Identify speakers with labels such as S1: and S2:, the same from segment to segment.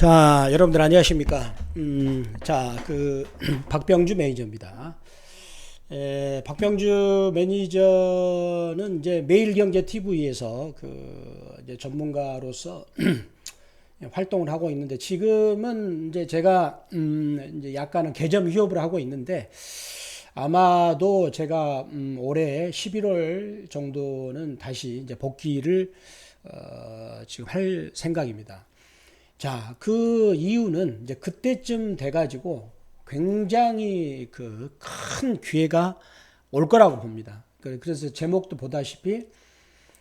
S1: 자, 여러분들 안녕하십니까? 음, 자, 그 박병주 매니저입니다. 에, 박병주 매니저는 이제 매일경제 TV에서 그 이제 전문가로서 활동을 하고 있는데 지금은 이제 제가 음, 이제 약간은 개점 휴업을 하고 있는데 아마도 제가 음, 올해 11월 정도는 다시 이제 복귀를 어, 지금 할 생각입니다. 자, 그 이유는 이제 그때쯤 돼가지고 굉장히 그 큰 기회가 올 거라고 봅니다. 그, 그래서 제목도 보다시피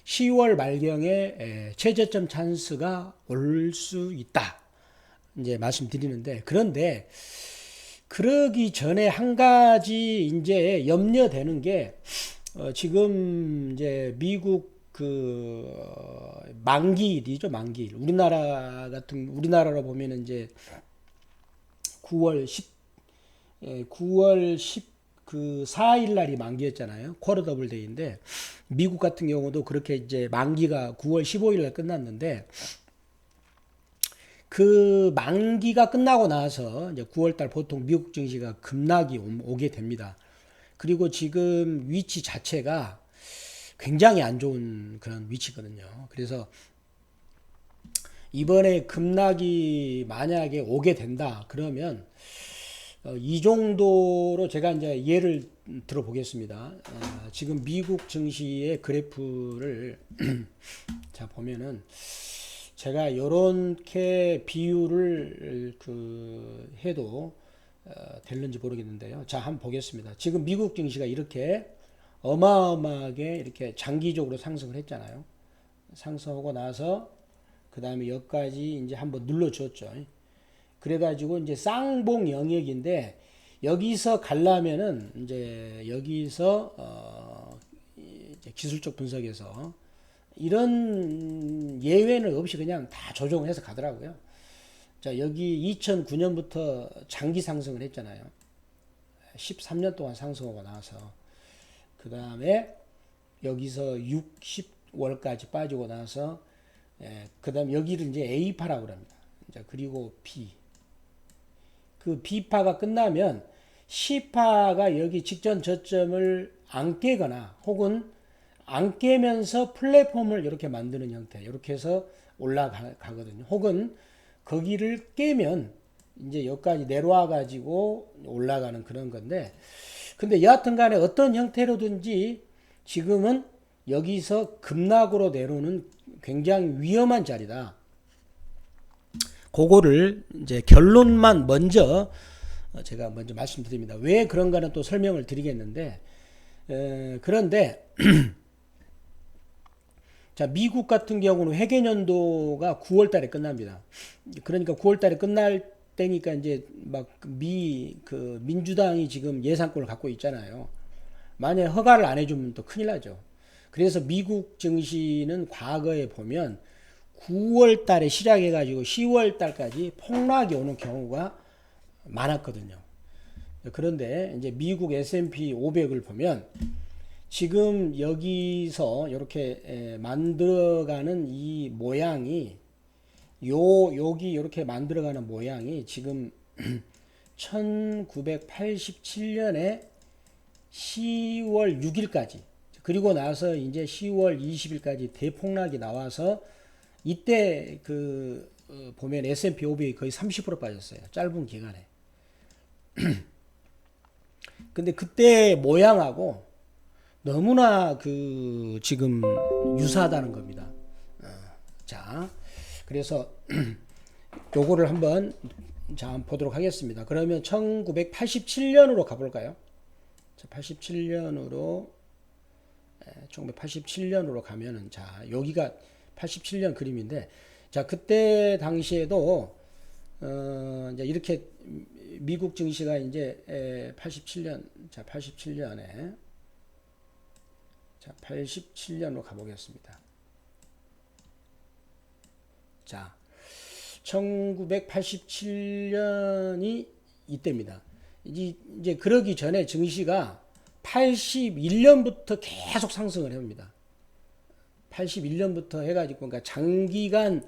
S1: 10월 말경에 최저점 찬스가 올 수 있다. 이제 말씀드리는데 그런데 그러기 전에 한 가지 이제 염려되는 게 어, 지금 이제 미국 그 만기일이죠 만기일 우리나라 같은 우리나라로 보면 이제 9월 10 9월 10 그 4일 날이 만기였잖아요 쿼터 더블 데이인데 미국 같은 경우도 그렇게 이제 만기가 9월 15일 날 끝났는데 그 만기가 끝나고 나서 이제 9월 달 보통 미국 증시가 급락이 오게 됩니다. 그리고 지금 위치 자체가 굉장히 안 좋은 그런 위치거든요. 그래서 이번에 급락이 만약에 오게 된다 그러면 어, 이 정도로 제가 이제 예를 들어보겠습니다. 어, 지금 미국 증시의 그래프를 자 보면은 제가 요렇게 비율을 그 해도 어, 될는지 모르겠는데요. 자 한번 보겠습니다. 지금 미국 증시가 이렇게 어마어마하게 이렇게 장기적으로 상승을 했잖아요. 상승하고 나서 그 다음에 여기까지 이제 한번 눌러줬죠. 그래가지고 이제 쌍봉 영역인데 여기서 갈라면은 이제 여기서 어 이제 기술적 분석에서 이런 예외는 없이 그냥 다 조정을 해서 가더라고요. 자 여기 2009년부터 장기 상승을 했잖아요. 13년 동안 상승하고 나서 그 다음에 여기서 60월까지 빠지고 나서 예, 그 다음 여기를 이제 A파라고 합니다. 자, 그리고 B. 그 B파가 끝나면 C파가 여기 직전 저점을 안 깨거나 혹은 안 깨면서 플랫폼을 이렇게 만드는 형태. 이렇게 해서 올라가거든요. 혹은 거기를 깨면 이제 여기까지 내려와 가지고 올라가는 그런 건데 근데 여하튼 간에 어떤 형태로든지 지금은 여기서 급락으로 내려오는 굉장히 위험한 자리다. 그거를 이제 결론만 먼저 제가 먼저 말씀드립니다. 왜 그런가는 또 설명을 드리겠는데 에, 그런데 자 미국 같은 경우는 회계년도가 9월 달에 끝납니다. 그러니까 9월 달에 끝날 때니까 이제 막 미 그 민주당이 지금 예산권을 갖고 있잖아요. 만약 허가를 안 해주면 또 큰일 나죠. 그래서 미국 증시는 과거에 보면 9월 달에 시작해 가지고 10월 달까지 폭락이 오는 경우가 많았거든요. 그런데 이제 미국 S&P 500을 보면 지금 여기서 이렇게 만들어가는 이 모양이 요 여기 이렇게 만들어가는 모양이 지금 1987년에 10월 6일까지 그리고 나서 이제 10월 20일까지 대폭락이 나와서 이때 그 어, 보면 S&P 500이 거의 30% 빠졌어요. 짧은 기간에. 근데 그때 모양하고 너무나 그 지금 유사하다는 겁니다. 어, 자, 그래서 요거를 한번 자 보도록 하겠습니다. 그러면 1987년으로 가볼까요? 87년으로 1987년으로 가면은 자 여기가 87년 그림인데 자 그때 당시에도 어 이제 이렇게 미국 증시가 이제 87년 자 87년에 자 87년으로 가보겠습니다. 자 1987년이 이때입니다. 이제 그러기 전에 증시가 81년부터 계속 상승을 합니다. 81년부터 해가지고 그러니까 장기간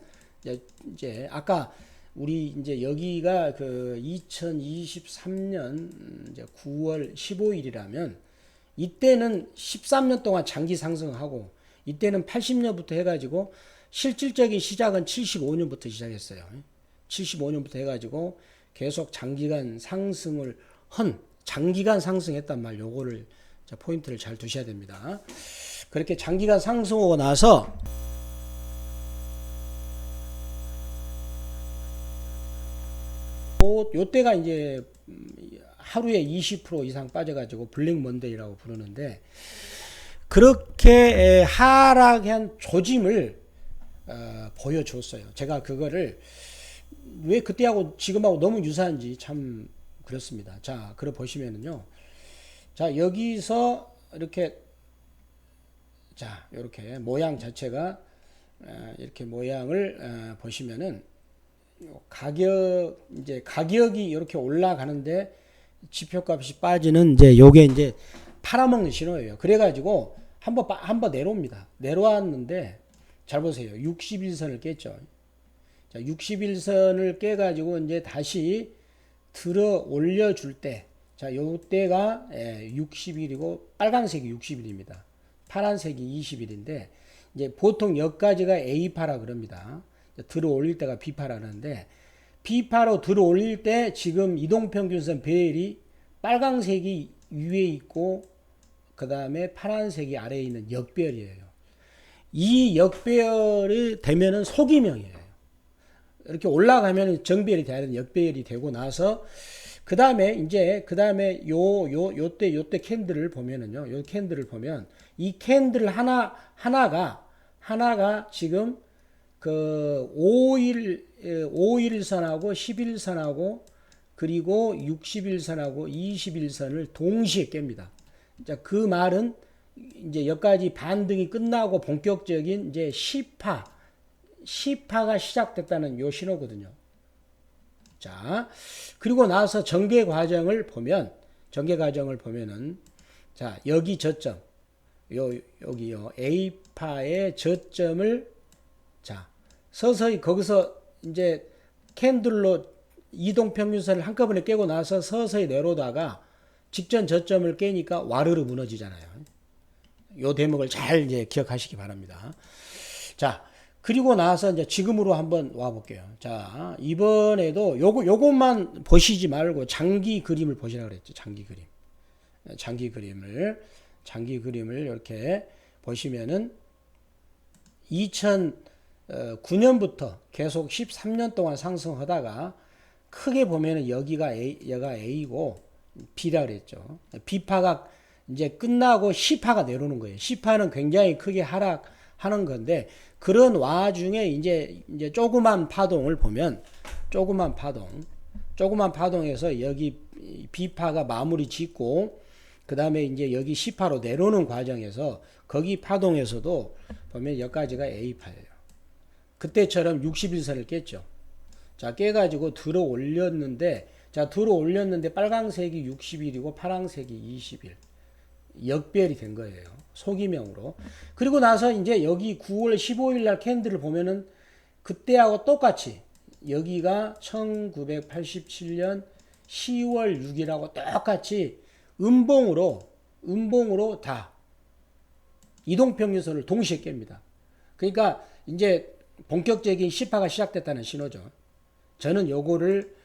S1: 이제 아까 우리 이제 여기가 그 2023년 이제 9월 15일이라면 이때는 13년 동안 장기 상승하고 이때는 80년부터 해가지고 실질적인 시작은 75년부터 시작했어요. 75년부터 해가지고 계속 장기간 상승을 헌 장기간 상승했단 말 요거를 자, 포인트를 잘 두셔야 됩니다. 그렇게 장기간 상승하고 나서 요, 요 때가 이제 음, 하루에 20% 이상 빠져가지고 블랙 먼데이라고 부르는데 그렇게 하락한 조짐을 어, 보여줬어요. 제가 그거를 왜 그때하고 지금하고 너무 유사한지 참 그렇습니다. 자, 그래 보시면은요. 자, 여기서 이렇게 자, 이렇게 모양 자체가 어, 이렇게 모양을 어, 보시면은 가격 이제 가격이 이렇게 올라가는데 지표값이 빠지는 이제 요게 이제 팔아먹는 신호예요. 그래가지고 한번 한번 내려옵니다. 내려왔는데 잘 보세요. 61선을 깼죠. 자, 61선을 깨가지고 이제 다시 들어 올려줄 때, 자, 요때가 60일이고 빨간색이 60일입니다. 파란색이 20일인데 이제 보통 여기까지가 A파라 그럽니다. 들어 올릴 때가 B파라는데 B파로 들어 올릴 때 지금 이동평균선 배열이 빨강색이 위에 있고 그 다음에 파란색이 아래에 있는 역배열이에요. 이 역배열이 되면은 소기명이에요. 이렇게 올라가면 정배열이 돼야 되는 역배열이 되고 나서 그 다음에 이제 그 다음에 요 요 요때 요때 캔들을 보면은요 요 캔들을 보면 이 캔들 하나 하나가 하나가 지금 그 5일 5일선하고 11선하고 그리고 60일선하고 21선을 동시에 깹니다. 자, 그 말은 이제 여기까지 반등이 끝나고 본격적인 이제 10파 10파가 시작됐다는 요 신호거든요. 자, 그리고 나서 전개 과정을 보면 전개 과정을 보면은 자, 여기 저점 요 여기요 A파의 저점을 자, 서서히 거기서 이제 캔들로 이동 평균선을 한꺼번에 깨고 나서 서서히 내려오다가 직전 저점을 깨니까 와르르 무너지잖아요. 요 대목을 잘 이제 기억하시기 바랍니다. 자, 그리고 나서 이제 지금으로 한번 와 볼게요. 자, 이번에도 요거 요것만 보시지 말고 장기 그림을 보시라 그랬죠. 장기 그림. 장기 그림을 장기 그림을 이렇게 보시면은 2009년부터 계속 13년 동안 상승하다가 크게 보면은 여기가 A, 여가 A고 B라 그랬죠. B파가 이제 끝나고 C파가 내려오는 거예요. C파는 굉장히 크게 하락하는 건데 그런 와중에 이제 이제 조그만 파동을 보면 조그만 파동, 조그만 파동에서 여기 B파가 마무리 짓고 그 다음에 이제 여기 C파로 내려오는 과정에서 거기 파동에서도 보면 여기까지가 A파예요. 그때처럼 61선을 깼죠. 자, 깨가지고 들어 올렸는데, 자, 들어 올렸는데 빨강색이 60일이고 파랑색이 20일. 역별이 된 거예요. 소기명으로. 그리고 나서 이제 여기 9월 15일 날 캔들을 보면은 그때하고 똑같이 여기가 1987년 10월 6일하고 똑같이 음봉으로, 음봉으로 다 이동평균선을 동시에 깹니다. 그러니까 이제 본격적인 시파가 시작됐다는 신호죠. 저는 요거를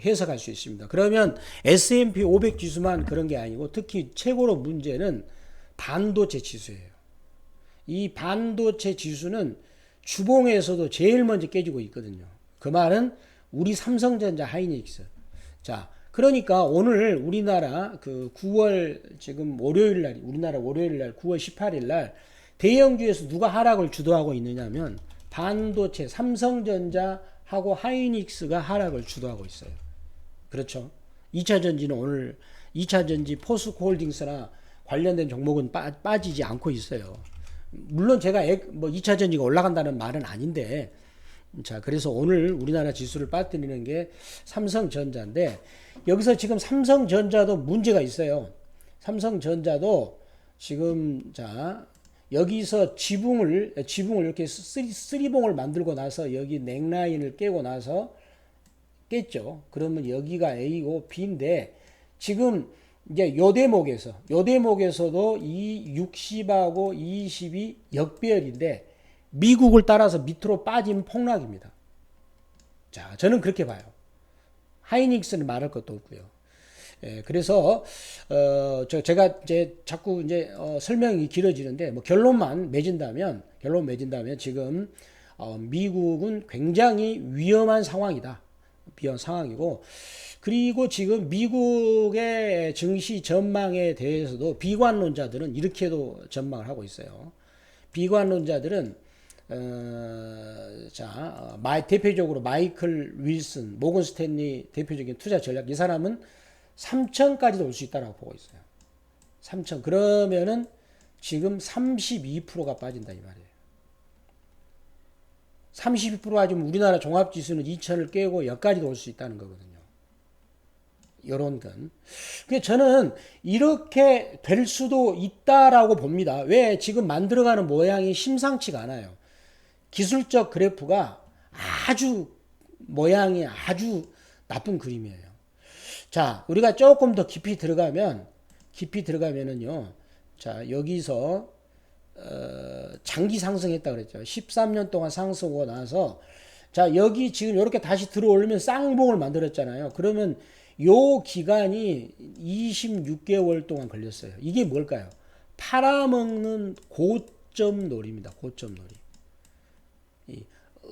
S1: 해석할 수 있습니다. 그러면 S&P 500 지수만 그런 게 아니고 특히 최고로 문제는 반도체 지수예요. 이 반도체 지수는 주봉에서도 제일 먼저 깨지고 있거든요. 그 말은 우리 삼성전자 하이닉스. 자, 그러니까 오늘 우리나라 그 9월 지금 월요일 날 우리나라 월요일 날 9월 18일 날 대형주에서 누가 하락을 주도하고 있느냐면 반도체 삼성전자 하고 하이닉스가 하락을 주도하고 있어요. 그렇죠. 2차 전지는 오늘 2차 전지 포스코 홀딩스나 관련된 종목은 빠, 빠지지 않고 있어요. 물론 제가 액, 뭐 2차 전지가 올라간다는 말은 아닌데 자, 그래서 오늘 우리나라 지수를 빠뜨리는 게 삼성전자인데 여기서 지금 삼성전자도 문제가 있어요. 삼성전자도 지금 자 여기서 지붕을 지붕을 이렇게 쓰리, 쓰리봉을 만들고 나서 여기 넥라인을 깨고 나서 겠죠. 그러면 여기가 A고 B인데 지금 이제 요 대목에서 요 대목에서도 이 60하고 20이 역배열인데 미국을 따라서 밑으로 빠진 폭락입니다. 자, 저는 그렇게 봐요. 하이닉스는 말할 것도 없고요. 예, 그래서 어, 저 제가 이제 자꾸 이제 어, 설명이 길어지는데 뭐 결론만 맺은다면 결론 맺은다면 지금 어, 미국은 굉장히 위험한 상황이다. 위험한 상황이고 그리고 지금 미국의 증시 전망에 대해서도 비관론자들은 이렇게도 전망을 하고 있어요. 비관론자들은 어, 자, 마, 대표적으로 마이클 윌슨, 모건 스탠리 대표적인 투자 전략 이 사람은 3천까지도 올 수 있다라고 보고 있어요. 3천 그러면은 지금 32%가 빠진다 이 말이에요. 32% 빠지면 우리나라 종합지수는 2천을 깨고 여기까지도 올 수 있다는 거거든요. 건. 그 저는 이렇게 될 수도 있다라고 봅니다. 왜 지금 만들어가는 모양이 심상치가 않아요. 기술적 그래프가 아주 모양이 아주 나쁜 그림이에요. 자, 우리가 조금 더 깊이 들어가면 깊이 들어가면은요. 자, 여기서 어, 장기 상승했다 그랬죠. 13년 동안 상승하고 나서 자, 여기 지금 이렇게 다시 들어올리면 쌍봉을 만들었잖아요. 그러면 요 기간이 26개월 동안 걸렸어요. 이게 뭘까요? 팔아먹는 고점 놀이입니다. 고점 놀이.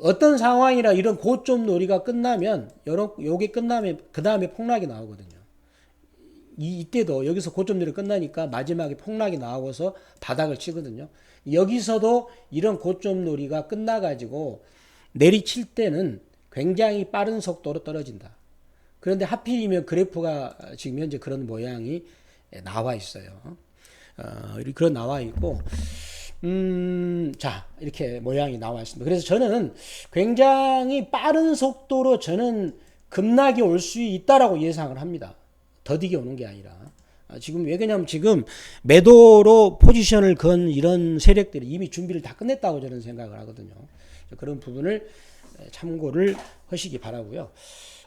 S1: 어떤 상황이라 이런 고점 놀이가 끝나면 요게 끝나면 그 다음에 폭락이 나오거든요. 이, 이때도 여기서 고점 놀이 끝나니까 마지막에 폭락이 나오고서 바닥을 치거든요. 여기서도 이런 고점 놀이가 끝나가지고 내리칠 때는 굉장히 빠른 속도로 떨어진다. 그런데 하필이면 그래프가 지금 현재 그런 모양이 나와 있어요. 어, 그런 나와 있고 음, 자, 이렇게 모양이 나와 있습니다. 그래서 저는 굉장히 빠른 속도로 저는 급락이 올 수 있다라고 예상을 합니다. 더디게 오는 게 아니라. 아, 지금 왜 그냐면 지금 매도로 포지션을 건 이런 세력들이 이미 준비를 다 끝냈다고 저는 생각을 하거든요. 그런 부분을 참고를 하시기 바라고요.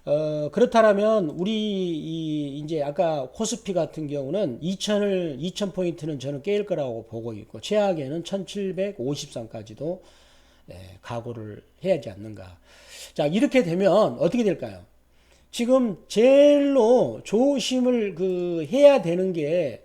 S1: 어, 그렇다면 우리 이 이제 아까 코스피 같은 경우는 2000을 2000 포인트는 저는 깨일 거라고 보고 있고 최악에는 1753까지도 예, 각오를 해야지 않는가. 자, 이렇게 되면 어떻게 될까요? 지금 제일로 조심을 그 해야 되는 게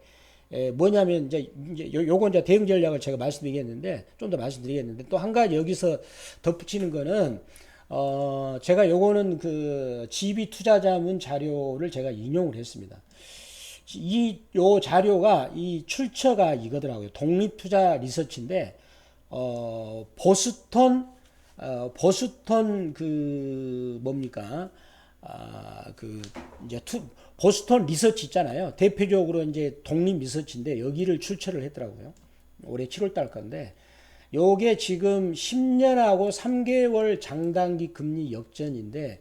S1: 에, 뭐냐면 이제 이제 요, 요거 이제 대응 전략을 제가 말씀드리겠는데 좀 더 말씀드리겠는데 또 한 가지 여기서 덧붙이는 거는 어, 제가 요거는 그 GB 투자자문 자료를 제가 인용을 했습니다. 이, 요 자료가 이 출처가 이거더라고요. 독립 투자 리서치인데, 어, 보스턴, 어, 보스턴 그, 뭡니까? 아, 그, 이제 투, 보스턴 리서치 있잖아요. 대표적으로 이제 독립 리서치인데, 여기를 출처를 했더라고요. 올해 7월 달 건데, 요게 지금 10년하고 3개월 장단기 금리 역전인데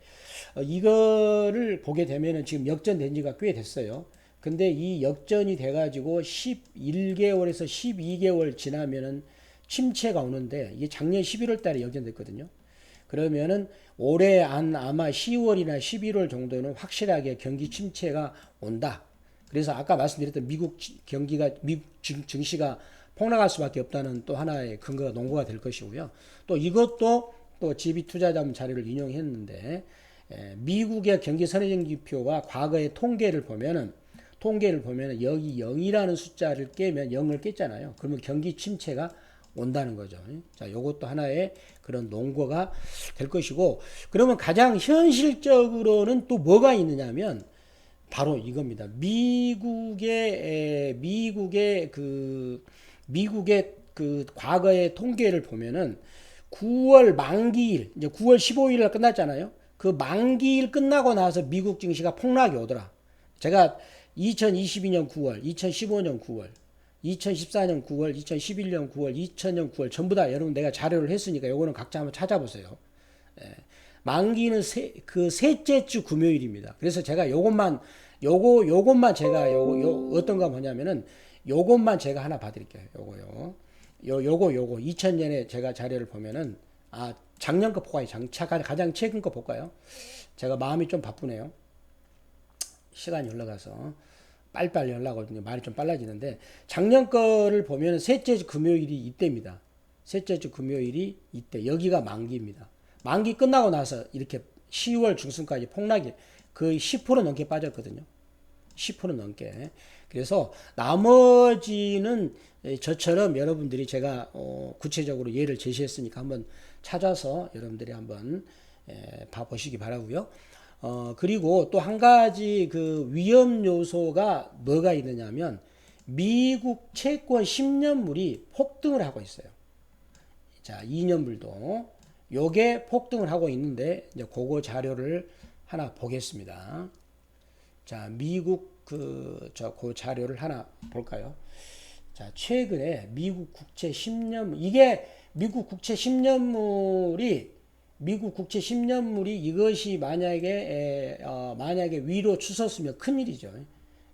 S1: 어, 이거를 보게 되면은 지금 역전된 지가 꽤 됐어요. 근데 이 역전이 돼 가지고 11개월에서 12개월 지나면은 침체가 오는데 이게 작년 11월 달에 역전됐거든요. 그러면은 올해 안 아마 10월이나 11월 정도는 확실하게 경기 침체가 온다. 그래서 아까 말씀드렸던 미국 경기가 미국 증시가 폭락할 수밖에 없다는 또 하나의 근거가 농구가 될 것이고요. 또 이것도 또 GB 투자자문 자료를 인용했는데 에, 미국의 경기 선행지표가 과거의 통계를 보면은 통계를 보면은 여기 0이라는 숫자를 깨면 0을 깼잖아요. 그러면 경기 침체가 온다는 거죠. 자, 요것도 하나의 그런 농구가 될 것이고, 그러면 가장 현실적으로는 또 뭐가 있느냐면, 바로 이겁니다. 미국의, 미국의 그, 미국의 그 과거의 통계를 보면은 9월 만기일, 이제 9월 15일 날 끝났잖아요. 그 만기일 끝나고 나서 미국 증시가 폭락이 오더라. 제가 2022년 9월, 2015년 9월, 2014년 9월, 2011년 9월, 2000년 9월 전부 다 여러분 내가 자료를 했으니까 요거는 각자 한번 찾아보세요. 예. 만기는 세, 그 셋째 주 금요일입니다. 그래서 제가 요것만 요거 요것만 제가 요, 요 어떤 거 뭐냐면은 요것만 제가 하나 봐드릴게요. 요거요. 요, 요거, 요거. 2000년에 제가 자료를 보면은, 아, 작년 거 볼까요? 장, 차- 가장 최근 거 볼까요? 제가 마음이 좀 바쁘네요. 시간이 올라가서 빨리빨리 연락하거든요. 말이 좀 빨라지는데 작년 거를 보면 셋째 주 금요일이 이때입니다. 셋째 주 금요일이 이때 여기가 만기입니다. 만기 끝나고 나서 이렇게 10월 중순까지 폭락이 거의 10% 넘게 빠졌거든요. 10% 넘게. 그래서 나머지는 저처럼 여러분들이 제가 어, 구체적으로 예를 제시했으니까 한번 찾아서 여러분들이 한번 에, 봐보시기 바라고요. 어, 그리고 또 한 가지 그 위험 요소가 뭐가 있느냐면 미국 채권 10년물이 폭등을 하고 있어요. 자, 2년물도 요게 폭등을 하고 있는데 이제 그거 자료를 하나 보겠습니다. 자, 미국 그저그 자료를 하나 볼까요? 자, 최근에 미국 국채 10년 이게 미국 국채 10년물이 미국 국채 10년물이 이것이 만약에 에, 어, 만약에 위로 추섰으면 큰일이죠.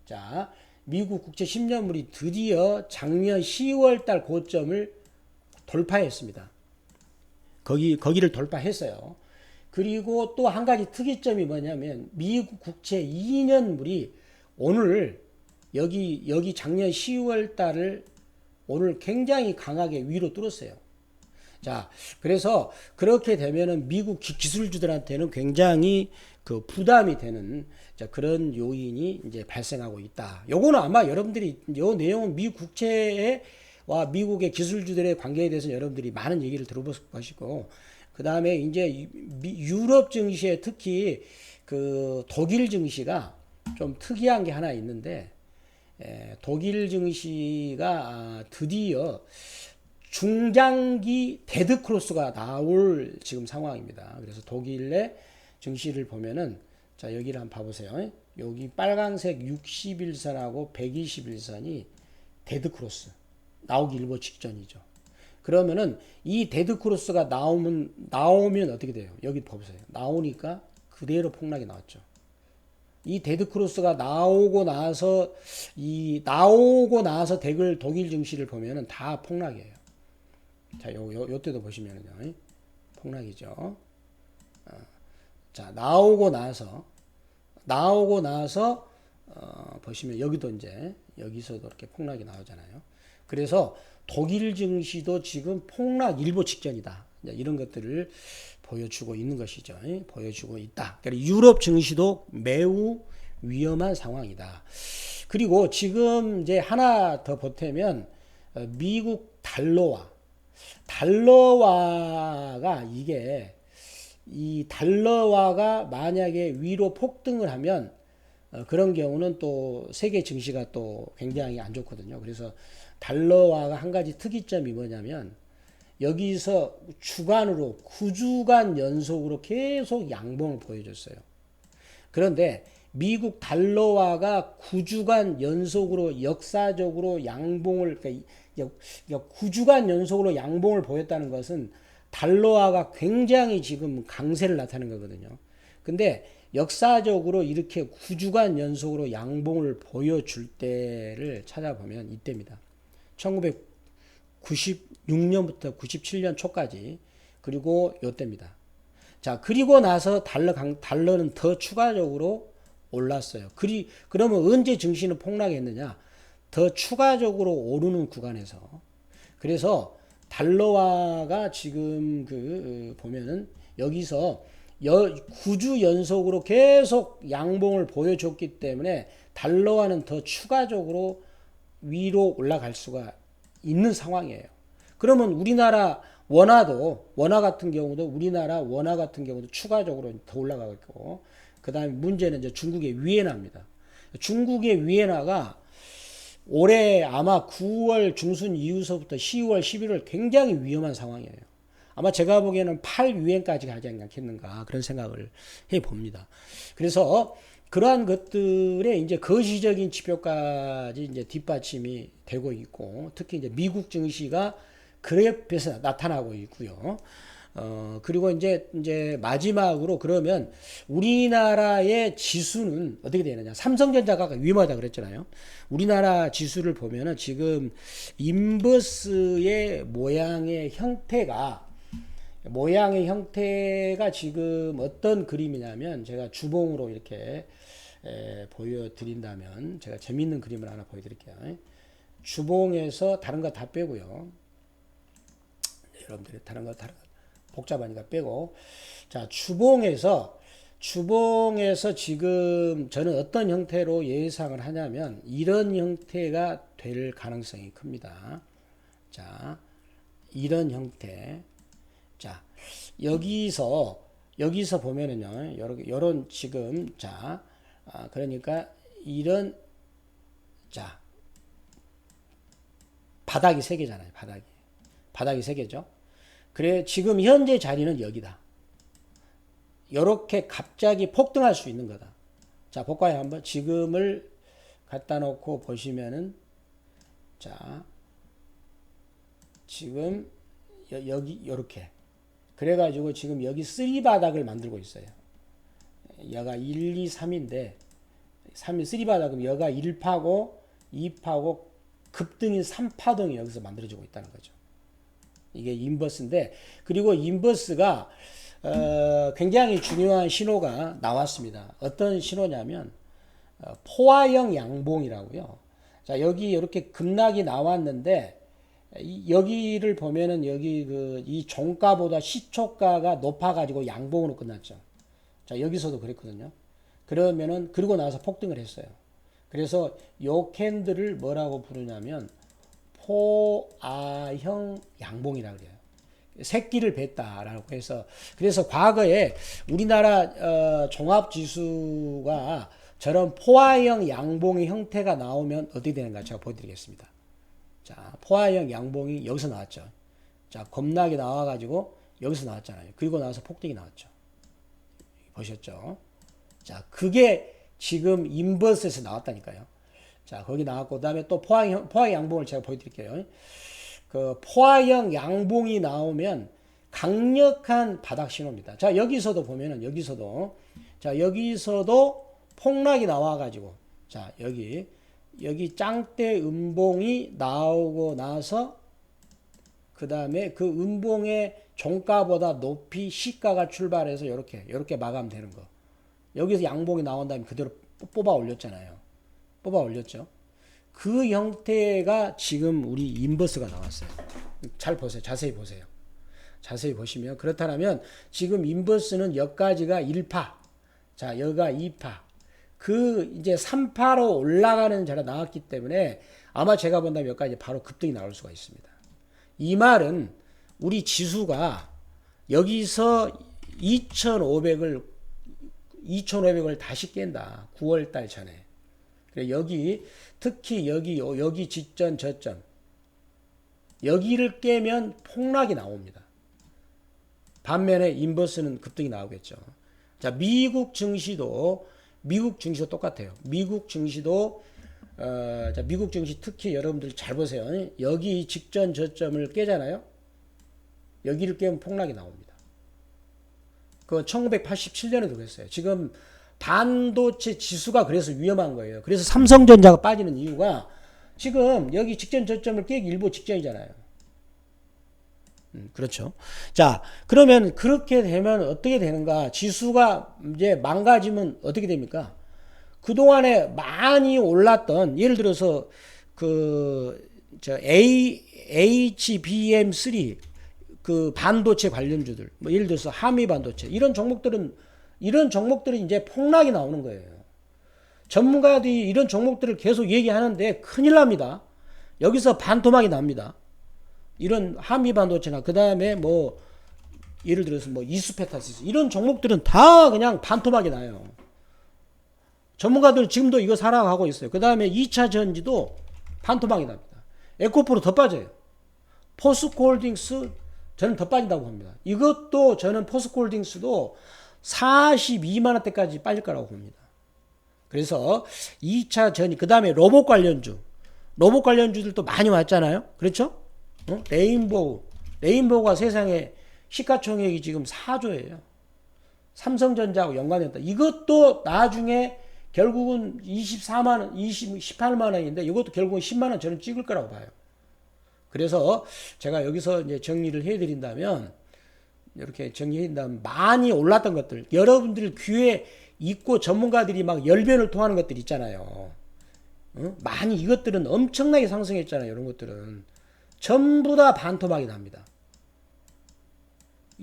S1: 자, 미국 국채 10년물이 드디어 작년 10월 달 고점을 돌파했습니다. 거기 거기를 돌파했어요. 그리고 또 한 가지 특이점이 뭐냐면 미국 국채 2년물이 오늘 여기 여기 작년 10월 달을 오늘 굉장히 강하게 위로 뚫었어요. 자, 그래서 그렇게 되면은 미국 기- 기술주들한테는 굉장히 그 부담이 되는 자, 그런 요인이 이제 발생하고 있다. 요거는 아마 여러분들이 요 내용은 미국 국채와 미국의 기술주들의 관계에 대해서 여러분들이 많은 얘기를 들어보실 것이고 그 다음에 이제 미- 유럽 증시에 특히 그 독일 증시가 좀 특이한 게 하나 있는데 에, 독일 증시가 아, 드디어 중장기 데드 크로스가 나올 지금 상황입니다. 그래서 독일의 증시를 보면은 자 여기를 한번 봐보세요. 여기 빨간색 61선하고 121선이 데드 크로스 나오기 일보 직전이죠. 그러면은 이 데드 크로스가 나오면 나오면 어떻게 돼요? 여기 보세요. 나오니까 그대로 폭락이 나왔죠. 이 데드 크로스가 나오고 나서 이 나오고 나서 대글 독일 증시를 보면은 다 폭락이에요. 자, 요, 요, 요 때도 보시면은요. 폭락이죠. 어, 자, 나오고 나서 나오고 나서 어, 보시면 여기도 이제 여기서도 이렇게 폭락이 나오잖아요. 그래서 독일 증시도 지금 폭락 일보 직전이다. 이런 것들을 보여주고 있는 것이죠. 보여주고 있다. 그러니까 유럽 증시도 매우 위험한 상황이다. 그리고 지금 이제 하나 더 보태면 어, 미국 달러와 달러화가 이게 이 달러화가 만약에 위로 폭등을 하면 어, 그런 경우는 또 세계 증시가 또 굉장히 안 좋거든요. 그래서 달러화가 한 가지 특이점이 뭐냐면 여기서 주간으로 9주간 연속으로 계속 양봉을 보여줬어요. 그런데 미국 달러화가 9주간 연속으로 역사적으로 양봉을 그러니까 9주간 연속으로 양봉을 보였다는 것은 달러화가 굉장히 지금 강세를 나타내는 거거든요. 근데 역사적으로 이렇게 9주간 연속으로 양봉을 보여줄 때를 찾아보면 이때입니다. 1996년부터 97년 초까지 그리고 요때입니다. 자, 그리고 나서 달러 강, 달러는 더 추가적으로 올랐어요. 그리 그러면 언제 증시는 폭락했느냐? 더 추가적으로 오르는 구간에서 그래서 달러화가 지금 그 보면은 여기서 여, 9주 연속으로 계속 양봉을 보여줬기 때문에 달러화는 더 추가적으로 위로 올라갈 수가 있는 상황이에요. 그러면 우리나라 원화도 원화 같은 경우도 우리나라 원화 같은 경우도 추가적으로 더 올라가고 있고 그다음에 문제는 이제 중국의 위엔화입니다. 중국의 위엔화가 올해 아마 9월 중순 이후서부터 10월, 11월 굉장히 위험한 상황이에요. 아마 제가 보기에는 8유엔까지 가지 않겠는가 그런 생각을 해 봅니다. 그래서 그러한 것들의 이제 거시적인 지표까지 이제 뒷받침이 되고 있고 특히 이제 미국 증시가 그래프에서 나타나고 있고요. 어, 그리고 이제, 이제 마지막으로 그러면 우리나라의 지수는 어떻게 되느냐. 삼성전자가 위험하다 그랬잖아요. 우리나라 지수를 보면은 지금 인버스의 모양의 형태가 모양의 형태가 지금 어떤 그림이냐면 제가 주봉으로 이렇게 에, 보여드린다면 제가 재밌는 그림을 하나 보여드릴게요. 주봉에서 다른 거 다 빼고요. 여러분들이 다른 거 다른 거 복잡하니까 빼고. 자 주봉에서 주봉에서 지금 저는 어떤 형태로 예상을 하냐면 이런 형태가 될 가능성이 큽니다. 자 이런 형태. 자 여기서 여기서 보면은요 요런 지금 자 아, 그러니까 이런 자 바닥이 세 개잖아요 바닥이. 바닥이 세 개죠 그래 지금 현재 자리는 여기다 이렇게 갑자기 폭등할 수 있는 거다 자 볼까요 한번 지금을 갖다 놓고 보시면은 자 지금 여, 여기 요렇게 그래가지고 지금 여기 쓰리 바닥을 만들고 있어요. 여가 1, 2, 3인데 3이 쓰리 바닥은 여가 1파고 2파고 급등인 3파동이 여기서 만들어지고 있다는 거죠. 이게 인버스인데 그리고 인버스가 어, 굉장히 중요한 신호가 나왔습니다. 어떤 신호냐면 어, 포화형 양봉이라고요. 자 여기 이렇게 급락이 나왔는데 여기를 보면은 여기 그 이 종가보다 시초가가 높아가지고 양봉으로 끝났죠. 자 여기서도 그랬거든요. 그러면은 그리고 나서 폭등을 했어요. 그래서 요 캔들을 뭐라고 부르냐면 포아형 양봉이라 그래요. 새끼를 뱉다라고 해서 그래서 과거에 우리나라 어, 종합 지수가 저런 포화형 양봉의 형태가 나오면 어떻게 되는가 제가 보여드리겠습니다. 자, 포화형 양봉이 여기서 나왔죠. 자, 겁나게 나와가지고 여기서 나왔잖아요. 그리고 나서 폭등이 나왔죠. 보셨죠? 자, 그게 지금 인버스에서 나왔다니까요. 자, 거기 나왔고, 그 다음에 또 포화형, 포화 양봉을 제가 보여드릴게요. 그 포화형 양봉이 나오면 강력한 바닥 신호입니다. 자, 여기서도 보면은, 여기서도, 자, 여기서도 폭락이 나와가지고, 자, 여기, 여기 짱대 음봉이 나오고 나서 그 다음에 그 음봉의 종가보다 높이 시가가 출발해서 이렇게 이렇게 마감되는 거. 여기서 양봉이 나온 다음에 그대로 뽑아 올렸잖아요. 뽑아 올렸죠. 그 형태가 지금 우리 인버스가 나왔어요. 잘 보세요. 자세히 보세요. 자세히 보시면 그렇다면 지금 인버스는 여기까지가 1파. 자, 여기가 2파. 그 이제 3파로 올라가는 자가 나왔기 때문에 아마 제가 본다면 여기까지 바로 급등이 나올 수가 있습니다. 이 말은 우리 지수가 여기서 2,500을 2,500을 다시 깬다. 9월 달 전에. 그래 여기 특히 여기 여기 직전 저점 여기를 깨면 폭락이 나옵니다. 반면에 인버스는 급등이 나오겠죠. 자, 미국 증시도 미국 증시도 똑같아요. 미국 증시도 어, 자, 미국 증시 특히 여러분들 잘 보세요. 여기 직전 저점을 깨잖아요. 여기를 깨면 폭락이 나옵니다. 그 1987년에도 그랬어요. 지금 반도체 지수가 그래서 위험한 거예요. 그래서 삼성전자가 빠지는 이유가 지금 여기 직전 저점을 깨기 일부 직전이잖아요. 음, 그렇죠. 자, 그러면 그렇게 되면 어떻게 되는가? 지수가 이제 망가지면 어떻게 됩니까? 그동안에 많이 올랐던, 예를 들어서 그, 저 A, HBM3, 그 반도체 관련주들, 뭐 예를 들어서 하미 반도체, 이런 종목들은, 이런 종목들이 이제 폭락이 나오는 거예요. 전문가들이 이런 종목들을 계속 얘기하는데 큰일 납니다. 여기서 반토막이 납니다. 이런 한미 반도체나 그 다음에 뭐 예를 들어서 뭐 이수페타시스 이런 종목들은 다 그냥 반토막이 나요. 전문가들 지금도 이거 살아가고 있어요. 그 다음에 2차 전지도 반토막이 납니다. 에코프로 더 빠져요. 포스코홀딩스 저는 더 빠진다고 봅니다. 이것도 저는 포스코홀딩스도 42만 원대까지 빠질 거라고 봅니다. 그래서 2차 전이 그 다음에 로봇 관련주 로봇 관련주들도 많이 왔잖아요. 그렇죠? 어? 레인보우. 레인보우가 세상에 시가총액이 지금 4조예요. 삼성전자하고 연관됐다. 이것도 나중에 결국은 24만 원, 20, 18만 원인데 이것도 결국은 10만 원 저는 찍을 거라고 봐요. 그래서 제가 여기서 이제 정리를 해 드린다면 이렇게 정리한다면 많이 올랐던 것들 여러분들 귀에 있고 전문가들이 막 열변을 토하는 것들 있잖아요. 어? 많이 이것들은 엄청나게 상승했잖아요. 이런 것들은 전부 다 반토막이 납니다.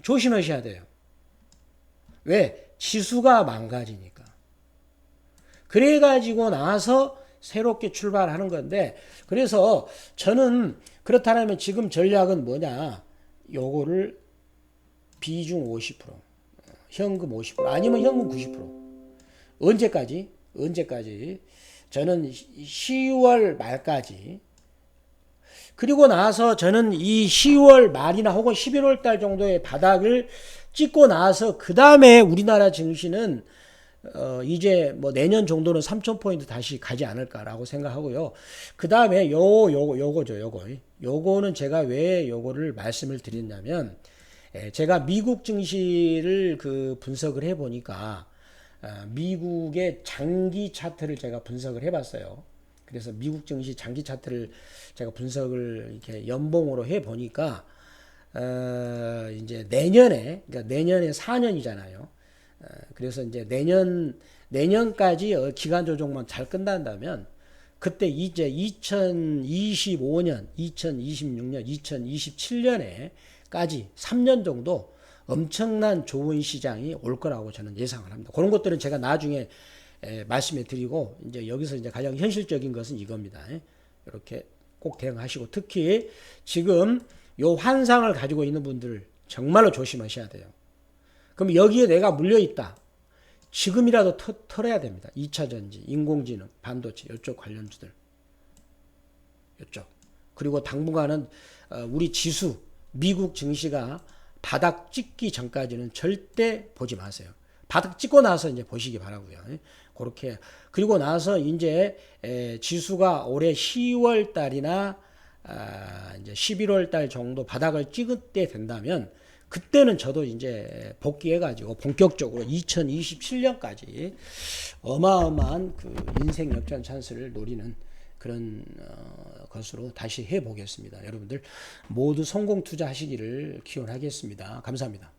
S1: 조심하셔야 돼요. 왜? 지수가 망가지니까. 그래가지고 나서 새롭게 출발하는 건데, 그래서 저는 그렇다면 지금 전략은 뭐냐? 요거를 비중 50%, 현금 50%, 아니면 현금 90%. 언제까지? 언제까지? 저는 10월 말까지. 그리고 나서 저는 이 10월 말이나 혹은 11월 달 정도의 바닥을 찍고 나서 그 다음에 우리나라 증시는 어 이제 뭐 내년 정도는 3천 포인트 다시 가지 않을까라고 생각하고요. 그 다음에 요 요거 요거죠 요거 요거는 제가 왜 요거를 말씀을 드렸냐면 에, 제가 미국 증시를 그 분석을 해 보니까 어, 미국의 장기 차트를 제가 분석을 해봤어요. 그래서 미국 증시 장기 차트를 제가 분석을 이렇게 연봉으로 해 보니까 어, 이제 내년에 그러니까 내년에 4년이잖아요. 어, 그래서 이제 내년 내년까지 어, 기간 조정만 잘 끝난다면 그때 이제 2025년, 2026년, 2027년에 까지 3년 정도 엄청난 좋은 시장이 올 거라고 저는 예상을 합니다. 그런 것들은 제가 나중에 에, 말씀해 드리고 이제 여기서 이제 가장 현실적인 것은 이겁니다. 에, 이렇게 꼭 대응하시고 특히 지금 요 환상을 가지고 있는 분들 정말로 조심하셔야 돼요. 그럼 여기에 내가 물려 있다. 지금이라도 터, 털어야 됩니다. 2차 전지, 인공지능, 반도체 이쪽 관련주들. 이쪽. 그리고 당분간은 어, 우리 지수, 미국 증시가 바닥 찍기 전까지는 절대 보지 마세요. 바닥 찍고 나서 이제 보시기 바라고요. 그렇게 그리고 나서 이제 에, 지수가 올해 10월 달이나 아, 이제 11월 달 정도 바닥을 찍을 때 된다면 그때는 저도 이제 복귀해 가지고 본격적으로 2027년까지 어마어마한 그 인생 역전 찬스를 노리는 그런 어, 것으로 다시 해 보겠습니다. 여러분들 모두 성공 투자하시기를 기원하겠습니다. 감사합니다.